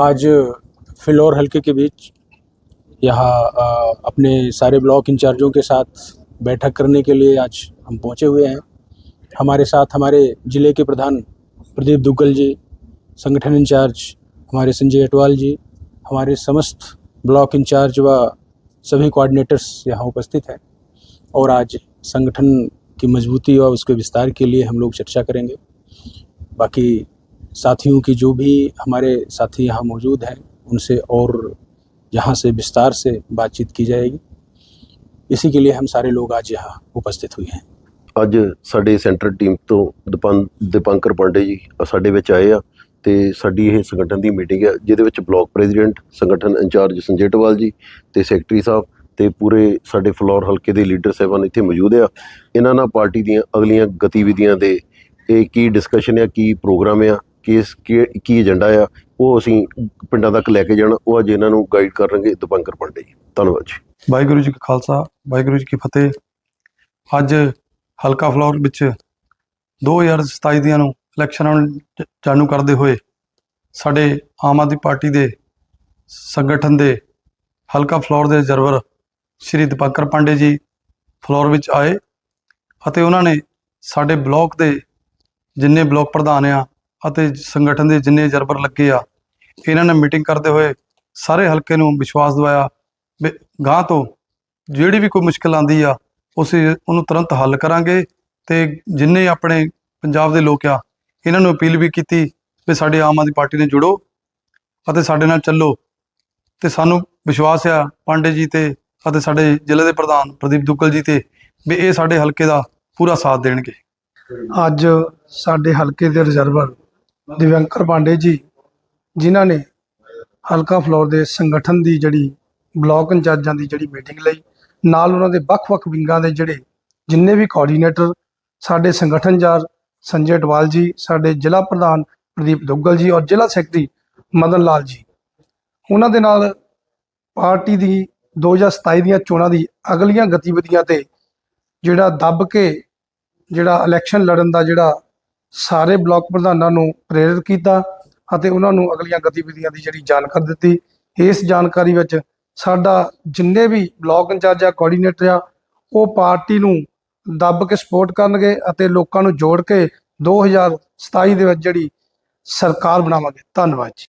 आज फिलौर हलके के बीच यहाँ अपने सारे ब्लॉक इंचार्जों के साथ बैठक करने के लिए आज हम पहुँचे हुए हैं। हमारे साथ हमारे ज़िले के प्रधान प्रदीप दुग्गल जी, संगठन इंचार्ज हमारे संजय अटवाल जी, हमारे समस्त ब्लॉक इंचार्ज व सभी कोऑर्डिनेटर्स यहाँ उपस्थित हैं और आज संगठन की मजबूती और उसके विस्तार के लिए हम लोग चर्चा करेंगे। बाकी साथियों की जो भी हमारे साथी यहाँ मौजूद हैं उनसे और यहाँ से विस्तार से बातचीत की जाएगी इसी के लिए हम सारे लोग आज यहाँ उपस्थित हुए हैं ਅੱਜ ਸਾਡੇ ਸੈਂਟਰ ਟੀਮ ਤੋਂ ਦੀਪੰ ਦੀਪੰਕਰ ਪਾਂਡੇ ਜੀ ਅ ਸਾਡੇ ਵਿੱਚ ਆਏ ਆ ਤੇ ਸਾਡੀ ਇਹ ਸੰਗਠਨ ਦੀ ਮੀਟਿੰਗ ਹੈ ਜਿਹਦੇ ਵਿੱਚ ਬਲਾਕ ਪ੍ਰੈਜ਼ੀਡੈਂਟ ਸੰਗਠਨ ਇੰਚਾਰਜ ਸੰਜੇ ਟਵਾਲ ਜੀ ਤੇ ਸੈਕਟਰੀ ਸਾਹਿਬ ਤੇ ਪੂਰੇ ਸਾਡੇ ਫਲੋਰ ਹਲਕੇ ਦੇ ਲੀਡਰ ਸਾਹਿਬਾਨ ਇੱਥੇ ਮੌਜੂਦ ਆ ਇਹਨਾਂ ਨਾਲ ਪਾਰਟੀ ਦੀਆਂ ਅਗਲੀਆਂ ਗਤੀਵਿਧੀਆਂ ਦੇ ਇਹ ਕੀ ਡਿਸਕਸ਼ਨ ਆ ਕੀ ਪ੍ਰੋਗਰਾਮ ਆ ਕੀ, ਕੀ- ਏਜੰਡਾ ਆ, ਉਹ ਅਸੀਂ ਪਿੰਡਾਂ ਤੱਕ ਲੈ ਕੇ ਜਾਣਾ, ਉਹ ਅੱਜ ਇਹਨਾਂ ਨੂੰ ਗਾਈਡ ਕਰਨਗੇ ਦੀਪੰਕਰ ਪਾਂਡੇ ਜੀ। ਧੰਨਵਾਦ ਜੀ। ਵਾਹਿਗੁਰੂ ਜੀ ਕਾ ਖਾਲਸਾ, ਵਾਹਿਗੁਰੂ ਜੀ ਕੀ ਫਤਿਹ। ਅੱਜ ਹਲਕਾ ਫਲੋਰ ਵਿੱਚ 2027 ਦੀਆਂ ਨੂੰ ਇਲੈਕਸ਼ਨਾਂ ਨੂੰ ਜਾਣੂ ਕਰਦੇ ਹੋਏ ਸਾਡੇ ਆਮ ਆਦਮੀ ਪਾਰਟੀ ਦੇ ਸੰਗਠਨ ਦੇ ਹਲਕਾ ਫਲੋਰ ਦੇ ਜਰਵਰ ਸ਼੍ਰੀ ਦੀਪਕਰ ਪਾਂਡੇ ਜੀ ਫਲੋਰ ਵਿੱਚ ਆਏ ਅਤੇ ਉਹਨਾਂ ਨੇ ਸਾਡੇ ਬਲਾਕ ਦੇ ਜਿੰਨੇ ਬਲਾਕ ਪ੍ਰਧਾਨ ਆ ਅਤੇ ਸੰਗਠਨ ਦੇ ਜਿੰਨੇ ਜਰਵਰ ਲੱਗੇ ਆ, ਇਹਨਾਂ ਨੇ ਮੀਟਿੰਗ ਕਰਦੇ ਹੋਏ ਸਾਰੇ ਹਲਕੇ ਨੂੰ ਵਿਸ਼ਵਾਸ ਦਿਵਾਇਆ ਵੀ ਗਾਂ ਤੋਂ ਜਿਹੜੀ ਵੀ ਕੋਈ ਮੁਸ਼ਕਲ ਆਂਦੀ ਆ, ਉਸੇ ਉਹਨੂੰ ਤੁਰੰਤ ਹੱਲ ਕਰਾਂਗੇ ਤੇ ਜਿੰਨੇ ਆਪਣੇ ਪੰਜਾਬ ਦੇ ਲੋਕ ਆ, ਇਹਨਾਂ ਨੂੰ ਅਪੀਲ ਵੀ ਕੀਤੀ ਵੀ ਸਾਡੇ ਆਮ ਆਦਮੀ ਪਾਰਟੀ ਨਾਲ ਜੁੜੋ ਅਤੇ ਸਾਡੇ ਨਾਲ ਚੱਲੋ। ਤੇ ਸਾਨੂੰ ਵਿਸ਼ਵਾਸ ਆ ਪਾਂਡੇ ਜੀ ਤੇ ਅਤੇ ਸਾਡੇ ਜ਼ਿਲ੍ਹੇ ਦੇ ਪ੍ਰਧਾਨ ਪ੍ਰਦੀਪ ਦੁੱਗਲ ਜੀ ਤੇ ਵੀ ਇਹ ਸਾਡੇ ਹਲਕੇ ਦਾ ਪੂਰਾ ਸਾਥ ਦੇਣਗੇ। ਅੱਜ ਸਾਡੇ ਹਲਕੇ ਦੇ ਰਿਜ਼ਰਵਰ ਦਿਵਯੰਕਰ ਪਾਂਡੇ ਜੀ, ਜਿਨ੍ਹਾਂ ਨੇ ਹਲਕਾ ਫਲੋਰ ਦੇ ਸੰਗਠਨ ਦੀ ਜਿਹੜੀ ਬਲਾਕ ਇੰਚਾਰਜਾਂ ਦੀ ਜਿਹੜੀ ਮੀਟਿੰਗ ਲਈ, ਨਾਲ ਉਹਨਾਂ ਦੇ ਵੱਖ-ਵੱਖ ਵਿੰਗਾਂ ਦੇ ਜਿਹੜੇ ਜਿੰਨੇ ਵੀ ਕੋਆਰਡੀਨੇਟਰ ਸਾਡੇ ਸੰਗਠਨ ਜਾਰ ਸੰਜੇ ਅਟਵਾਲ ਜੀ, ਸਾਡੇ ਜ਼ਿਲ੍ਹਾ ਪ੍ਰਧਾਨ ਪ੍ਰਦੀਪ ਦੁੱਗਲ ਜੀ ਔਰ ਜ਼ਿਲ੍ਹਾ ਸੈਕਟਰੀ ਮਦਨ ਲਾਲ ਜੀ। ਉਹਨਾਂ ਦੇ ਨਾਲ ਪਾਰਟੀ ਦੀ 2027 ਦੀਆਂ ਚੋਣਾਂ ਦੀ ਅਗਲੀਆਂ ਗਤੀਵਿਧੀਆਂ ਤੇ ਜਿਹੜਾ ਦੱਬ ਕੇ ਜਿਹੜਾ ਇਲੈਕਸ਼ਨ ਲੜਨ ਦਾ ਜਿਹੜਾ ਸਾਰੇ ਬਲਾਕ ਪ੍ਰਧਾਨਾਂ ਨੂੰ ਪ੍ਰੇਰਿਤ ਕੀਤਾ ਅਤੇ ਉਹਨਾਂ ਨੂੰ ਅਗਲੀਆਂ ਗਤੀਵਿਧੀਆਂ ਦੀ ਜਿਹੜੀ ਜਾਣਕਾਰੀ ਦਿੱਤੀ। ਇਸ ਜਾਣਕਾਰੀ ਵਿੱਚ ਸਾਡਾ ਜਿੰਨੇ ਵੀ ਬਲਾਕ ਇੰਚਾਰਜ ਆ ਕੋਆਰਡੀਨੇਟਰ ਆ, ਉਹ ਪਾਰਟੀ ਨੂੰ ਦੱਬ ਕੇ ਸਪੋਰਟ ਕਰਨਗੇ ਅਤੇ ਲੋਕਾਂ ਨੂੰ ਜੋੜ ਕੇ 2027 ਦੇ ਵਿੱਚ ਜਿਹੜੀ ਸਰਕਾਰ ਬਣਾਵਾਂਗੇ। ਧੰਨਵਾਦ ਜੀ।